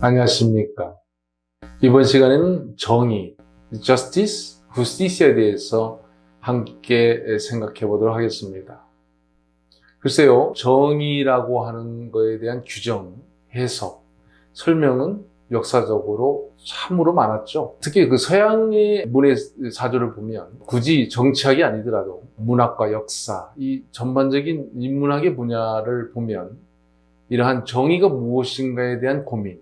안녕하십니까. 이번 시간에는 정의, justice, justicia에 대해서 함께 생각해 보도록 하겠습니다. 글쎄요, 정의라고 하는 것에 대한 규정, 해석, 설명은 역사적으로 참으로 많았죠. 특히 그 서양의 문의 사조를 보면 굳이 정치학이 아니더라도 문학과 역사, 이 전반적인 인문학의 분야를 보면 이러한 정의가 무엇인가에 대한 고민,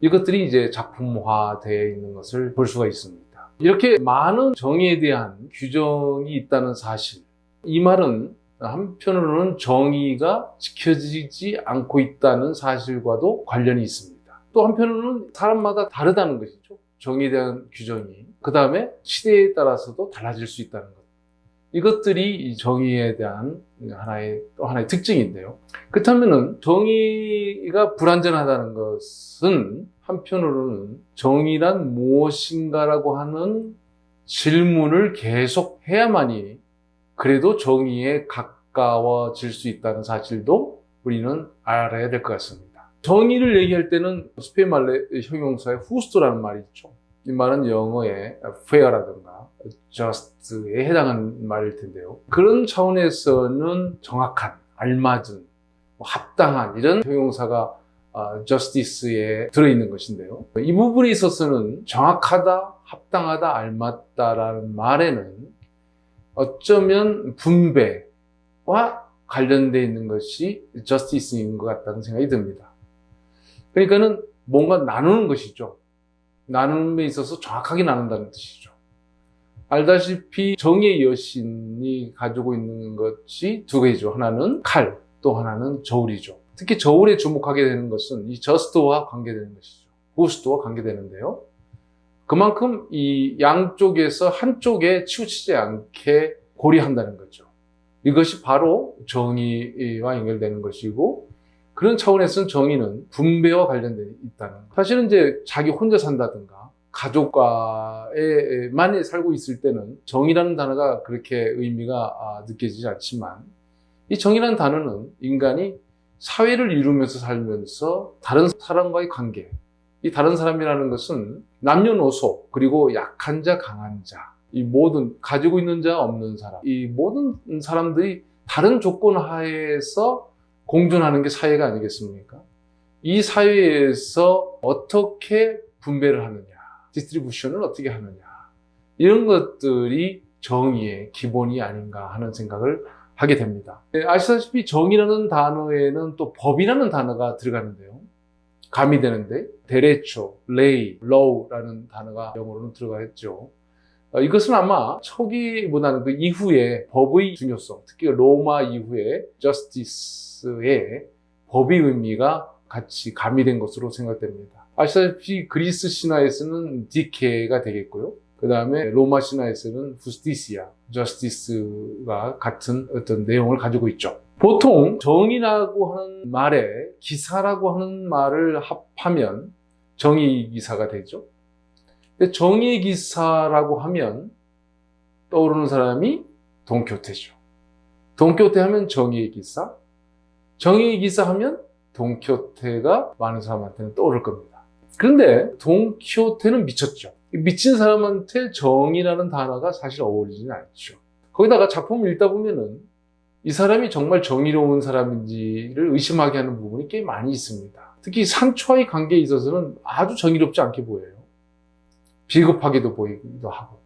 이것들이 이제 작품화되어 있는 것을 볼 수가 있습니다. 이렇게 많은 정의에 대한 규정이 있다는 사실. 이 말은 한편으로는 정의가 지켜지지 않고 있다는 사실과도 관련이 있습니다. 또 한편으로는 사람마다 다르다는 것이죠. 정의에 대한 규정이. 그 다음에 시대에 따라서도 달라질 수 있다는 것. 이것들이 이 정의에 대한 하나의 또 하나의 특징인데요. 그렇다면은 정의가 불완전하다는 것은 한편으로는 정의란 무엇인가라고 하는 질문을 계속 해야만이 그래도 정의에 가까워질 수 있다는 사실도 우리는 알아야 될 것 같습니다. 정의를 얘기할 때는 스페인 말의 형용사의 후스토라는 말이 있죠. 이 말은 영어의 fair라든가 just에 해당하는 말일 텐데요. 그런 차원에서는 정확한, 알맞은, 뭐 합당한 이런 형용사가 아, justice에 들어있는 것인데요. 이 부분에 있어서는 정확하다, 합당하다, 알맞다라는 말에는 어쩌면 분배와 관련되어 있는 것이 justice인 것 같다는 생각이 듭니다. 그러니까는 뭔가 나누는 것이죠. 나눔에 있어서 정확하게 나눈다는 뜻이죠. 알다시피 정의의 여신이 가지고 있는 것이 두 개죠. 하나는 칼, 또 하나는 저울이죠. 특히 저울에 주목하게 되는 것은 이 저스트와 관계되는 것이죠. 고스트와 관계되는데요. 그만큼 이 양쪽에서 한쪽에 치우치지 않게 고려한다는 거죠. 이것이 바로 정의와 연결되는 것이고 그런 차원에서는 정의는 분배와 관련되어 있다는 것. 사실은 이제 자기 혼자 산다든가 가족과에만 살고 있을 때는 정의라는 단어가 그렇게 의미가 아, 느껴지지 않지만 이 정의라는 단어는 인간이 사회를 이루면서 살면서 다른 사람과의 관계, 이 다른 사람이라는 것은 남녀노소 그리고 약한 자, 강한 자, 이 모든 가지고 있는 자, 없는 사람, 이 모든 사람들이 다른 조건 하에서 공존하는 게 사회가 아니겠습니까? 이 사회에서 어떻게 분배를 하느냐, 디스트리뷰션을 어떻게 하느냐, 이런 것들이 정의의 기본이 아닌가 하는 생각을 하게 됩니다. 네, 아시다시피 정의라는 단어에는 또 법이라는 단어가 들어가는데요. 가미되는데 데레초, 레이, 로우라는 단어가 영어로는 들어가 있죠. 어, 이것은 아마 초기보다는 그 이후에 법의 중요성, 특히 로마 이후에 justice의 법의 의미가 같이 가미된 것으로 생각됩니다. 아시다시피 그리스 신화에서는 디케가 되겠고요. 그 다음에 로마 신화에서는 justicia, justice가 같은 어떤 내용을 가지고 있죠. 보통 정의라고 하는 말에 기사라고 하는 말을 합하면 정의 기사가 되죠. 정의 기사라고 하면 떠오르는 사람이 동교태죠. 동교태 하면 정의의 기사, 정의의 기사 하면 동교태가 많은 사람한테는 떠오를 겁니다. 그런데 동교태는 미쳤죠. 미친 사람한테 정의라는 단어가 사실 어울리지는 않죠. 거기다가 작품을 읽다 보면은 이 사람이 정말 정의로운 사람인지를 의심하게 하는 부분이 꽤 많이 있습니다. 특히 산초와의 관계에 있어서는 아주 정의롭지 않게 보여요. 비겁하게도 보이기도 하고.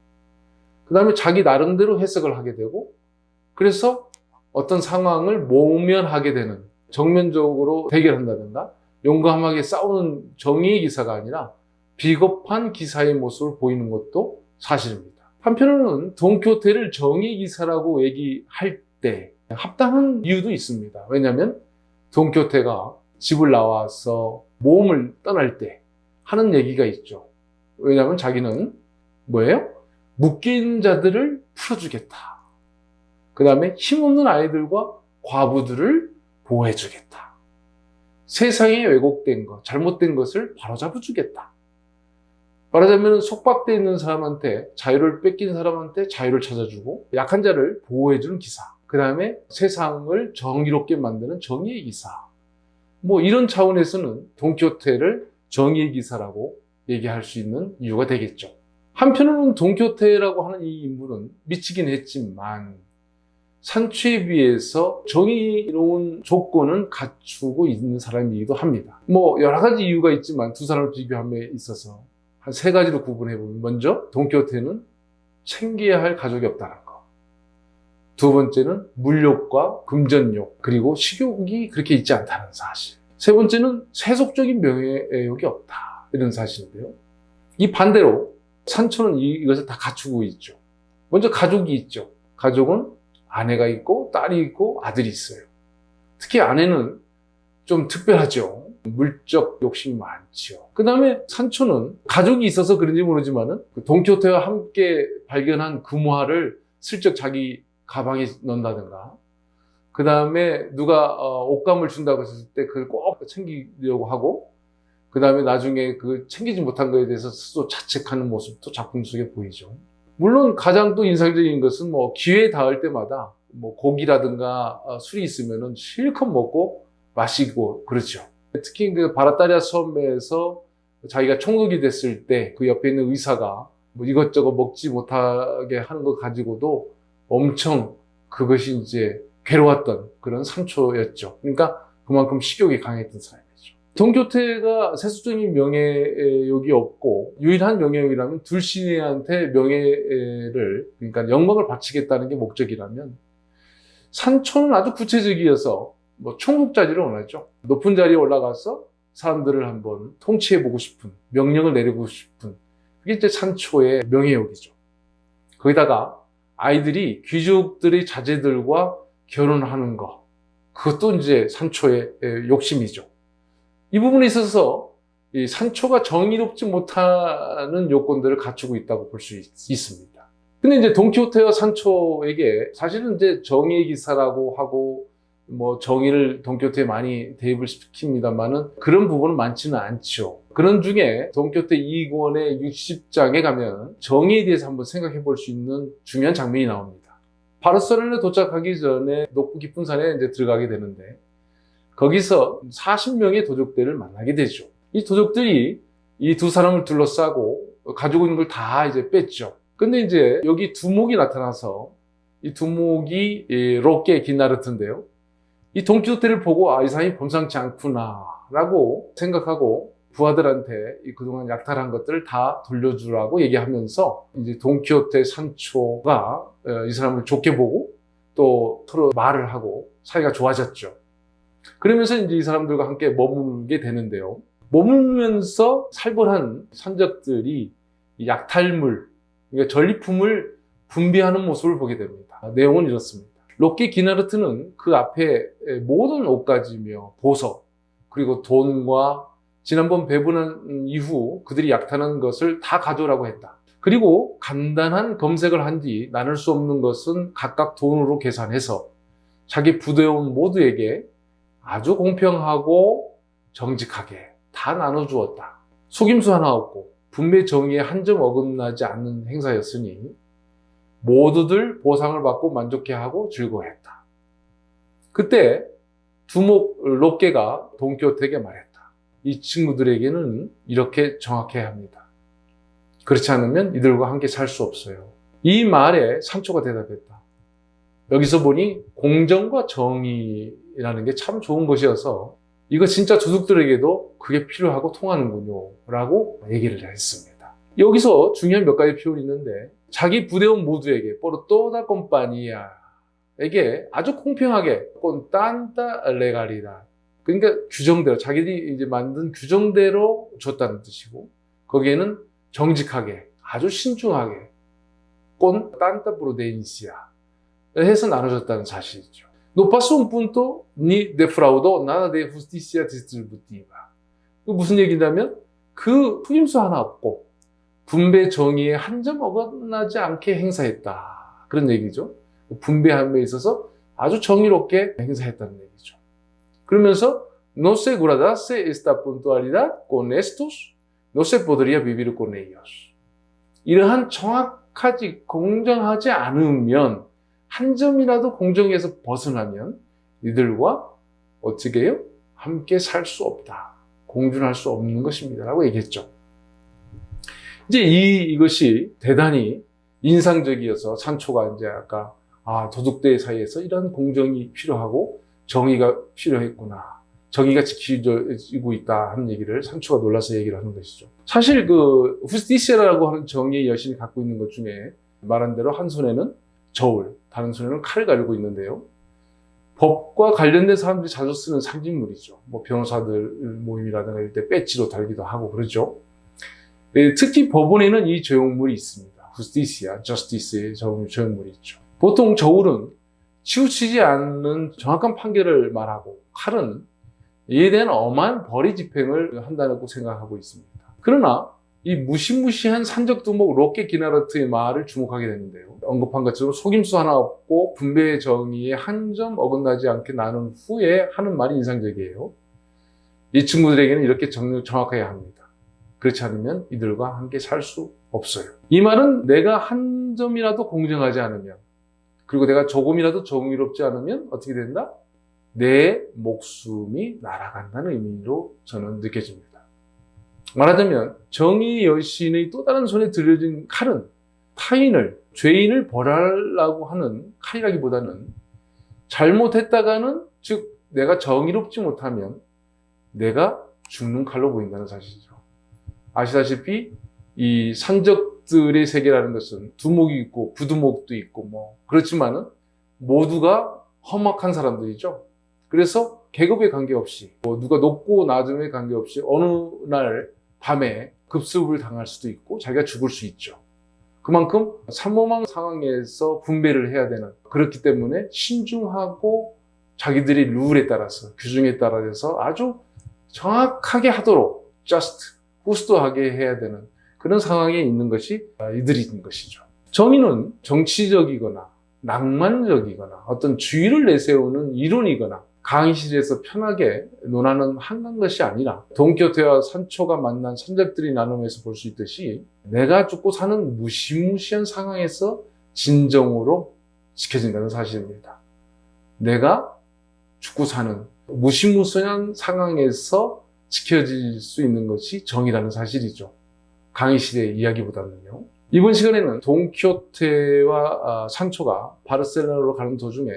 그 다음에 자기 나름대로 해석을 하게 되고, 그래서 어떤 상황을 모면하게 되는, 정면적으로 대결한다든가, 용감하게 싸우는 정의의 기사가 아니라 비겁한 기사의 모습을 보이는 것도 사실입니다. 한편으로는 돈키호테를 정의 기사라고 얘기할 때 합당한 이유도 있습니다. 왜냐하면 돈키호테가 집을 나와서 모험을 떠날 때 하는 얘기가 있죠. 왜냐하면 자기는 뭐예요? 묶인 자들을 풀어주겠다. 그 다음에 힘없는 아이들과 과부들을 보호해주겠다. 세상에 왜곡된 것, 잘못된 것을 바로잡아주겠다. 말하자면 속박되어 있는 사람한테 자유를 뺏긴 사람한테 자유를 찾아주고 약한 자를 보호해주는 기사. 그 다음에 세상을 정의롭게 만드는 정의의 기사. 뭐 이런 차원에서는 돈키호테를 정의의 기사라고 얘기할 수 있는 이유가 되겠죠. 한편으로는 돈키호테라고 하는 이 인물은 미치긴 했지만 산초에 비해서 정의로운 조건은 갖추고 있는 사람이기도 합니다. 뭐 여러 가지 이유가 있지만 두 사람을 비교함에 있어서 한 세 가지로 구분해 보면 먼저 돈키호테는 챙겨야 할 가족이 없다는 거. 두 번째는 물욕과 금전욕 그리고 식욕이 그렇게 있지 않다는 사실. 세 번째는 세속적인 명예욕이 없다 이런 사실인데요. 이 반대로 이- 이것을 다 갖추고 있죠. 먼저 가족이 있죠. 가족은 아내가 있고 딸이 있고 아들이 있어요. 특히 아내는 좀 특별하죠. 물적 욕심이 많죠. 그 다음에 산초는 가족이 있어서 그런지 모르지만은 그 돈키호테와 함께 발견한 금화를 슬쩍 자기 가방에 넣는다든가 그 다음에 누가 어, 옷감을 준다고 했을 때 그걸 꼭 챙기려고 하고 그 다음에 나중에 그 챙기지 못한 거에 대해서 스스로 자책하는 모습도 작품 속에 보이죠. 물론 가장 또 인상적인 것은 뭐 기회에 닿을 때마다 뭐 고기라든가 어, 술이 있으면은 실컷 먹고 마시고 그렇죠. 특히 그 바라타리아 섬에서 자기가 총독이 됐을 때 그 옆에 있는 의사가 뭐 이것저것 먹지 못하게 하는 것 가지고도 엄청 그것이 이제 괴로웠던 그런 상처였죠. 그러니까 그만큼 식욕이 강했던 사람이죠. 동교태가 세속적인 명예욕이 없고 유일한 명예욕이라면 둘신이한테 명예를 그러니까 영광을 바치겠다는 게 목적이라면 산초는 아주 구체적이어서 뭐 총국 자리를 원하죠. 높은 자리에 올라가서 사람들을 한번 통치해보고 싶은 명령을 내리고 싶은 그게 이제 산초의 명예욕이죠. 거기다가 아이들이 귀족들의 자제들과 결혼하는 것 그것도 이제 산초의 에, 욕심이죠. 이 부분에 있어서 이 산초가 정의롭지 못하는 요건들을 갖추고 있다고 볼 수 있습니다. 근데 이제 돈키호테와 산초에게 사실은 이제 정의의 기사라고 하고 뭐 정의를 돈키호테에 많이 대입을 시킵니다만은 그런 부분은 많지는 않죠. 그런 중에 돈키호테 2권의 60장에 가면 정의에 대해서 한번 생각해 볼 수 있는 중요한 장면이 나옵니다. 바르셀로나에 도착하기 전에 높고 깊은 산에 이제 들어가게 되는데 거기서 40명의 도적들을 만나게 되죠. 이 도적들이 이 두 사람을 둘러싸고 가지고 있는 걸 다 이제 뺐죠. 근데 이제 여기 두목이 나타나서 이 두목이 이 로케 기나르트인데요. 이 돈키호테를 보고 아, 이 사람이 범상치 않구나 라고 생각하고 부하들한테 이 그동안 약탈한 것들을 다 돌려주라고 얘기하면서 이제 돈키호테 산초가 어, 이 사람을 좋게 보고 또 서로 말을 하고 사이가 좋아졌죠. 그러면서 이제 이 사람들과 함께 머물게 되는데요. 머물면서 살벌한 산적들이 이 약탈물, 그러니까 전리품을 분비하는 모습을 보게 됩니다. 내용은 이렇습니다. 로키 기나르트는 그 앞에 모든 옷가지며 보석, 그리고 돈과 지난번 배분한 이후 그들이 약탈한 것을 다 가져오라고 했다. 그리고 간단한 검색을 한 뒤 나눌 수 없는 것은 각각 돈으로 계산해서 자기 부대원 모두에게 아주 공평하고 정직하게 다 나눠주었다. 속임수 하나 없고 분배 정의에 한 점 어긋나지 않는 행사였으니 모두들 보상을 받고 만족해하고 즐거워했다. 그때 두목 롯게가 돈키호테에게 말했다. 이 친구들에게는 이렇게 정확해야 합니다. 그렇지 않으면 이들과 함께 살 수 없어요. 이 말에 산초가 대답했다. 여기서 보니 공정과 정의 라는 게 참 좋은 것이어서 이거 진짜 조숙들에게도 그게 필요하고 통하는군요. 라고 얘기를 했습니다. 여기서 중요한 몇 가지 표현이 있는데 자기 부대원 모두에게 toda compañía에게 아주 공평하게 tanta legalidad 그러니까 규정대로 자기들이 이제 만든 규정대로 줬다는 뜻이고 거기에는 정직하게 아주 신중하게 con tanta prudencia 해서 나눠졌다는 사실이죠. No pasó un punto ni defraudó nada de justicia distributiva. 그 무슨 얘기냐면 그 후임수 하나 없고 분배 정의에 한 점 어긋나지 않게 행사했다. 그런 얘기죠. 분배함에 있어서 아주 정의롭게 행사했다는 얘기죠. 그러면서 no se guardase esta puntualidad con estos, no se podría vivir con ellos. 이러한 정확하지 공정하지 않으면 한 점이라도 공정에서 벗어나면 이들과 어떻게 해요? 함께 살 수 없다. 공존할 수 없는 것입니다. 라고 얘기했죠. 이제 이, 이것이 대단히 인상적이어서 산초가 이제 아까 아, 도둑들 사이에서 이런 공정이 필요하고 정의가 필요했구나. 정의가 지켜지고 있다 하는 얘기를 산초가 놀라서 얘기를 하는 것이죠. 사실 그 후스티시라고 하는 정의의 여신이 갖고 있는 것 중에 말한 대로 한 손에는 저울, 다른 손에는 칼을 가지고 있는데요. 법과 관련된 사람들이 자주 쓰는 상징물이죠. 뭐 변호사들 모임이라든가 이럴 때 배지로 달기도 하고 그러죠. 예, 특히 법원에는 이 조형물이 있습니다. 후스티시아, 저스티스의 조형물이 있죠. 보통 저울은 치우치지 않는 정확한 판결을 말하고 칼은 이에 대한 엄한 벌이 집행을 한다고 생각하고 있습니다. 그러나 이 무시무시한 산적 두목 로켓 기나르트의 말을 주목하게 되는데요. 언급한 것처럼 속임수 하나 없고 분배의 정의에 한 점 어긋나지 않게 나눈 후에 하는 말이 인상적이에요. 이 친구들에게는 이렇게 정, 정확해야 합니다. 그렇지 않으면 이들과 함께 살 수 없어요. 이 말은 내가 한 점이라도 공정하지 않으면 그리고 내가 조금이라도 정의롭지 않으면 어떻게 된다? 내 목숨이 날아간다는 의미로 저는 느껴집니다. 말하자면 정의 여신의 또 다른 손에 들려진 칼은 타인을 죄인을 벌하려고 하는 칼이라기보다는 잘못했다가는 즉 내가 정의롭지 못하면 내가 죽는 칼로 보인다는 사실이죠. 아시다시피 이 산적들의 세계라는 것은 두목이 있고 부두목도 있고 뭐 그렇지만은 모두가 험악한 사람들이죠. 그래서 계급에 관계없이 뭐 누가 높고 낮음에 관계없이 어느 날 밤에 급습을 당할 수도 있고 자기가 죽을 수 있죠. 그만큼 삼모망 상황에서 분배를 해야 되는 그렇기 때문에 신중하고 자기들이 룰에 따라서 규정에 따라서 아주 정확하게 하도록 just 후스도하게 해야 되는 그런 상황에 있는 것이 이들인 것이죠. 정의는 정치적이거나 낭만적이거나 어떤 주의를 내세우는 이론이거나 강의실에서 편하게 논하는 한간 것이 아니라 동교태와 산초가 만난 산적들이 나눔에서 볼 수 있듯이 내가 죽고 사는 무시무시한 상황에서 진정으로 지켜진다는 사실입니다. 내가 죽고 사는 무시무시한 상황에서 지켜질 수 있는 것이 정의라는 사실이죠. 강의실의 이야기보다는요. 이번 시간에는 동키호테와 산초가 바르셀로나로 가는 도중에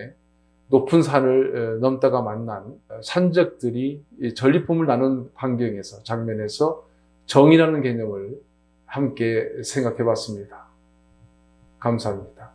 높은 산을 넘다가 만난 산적들이 전리품을 나눈 환경에서 장면에서 정의라는 개념을 함께 생각해 봤습니다. 감사합니다.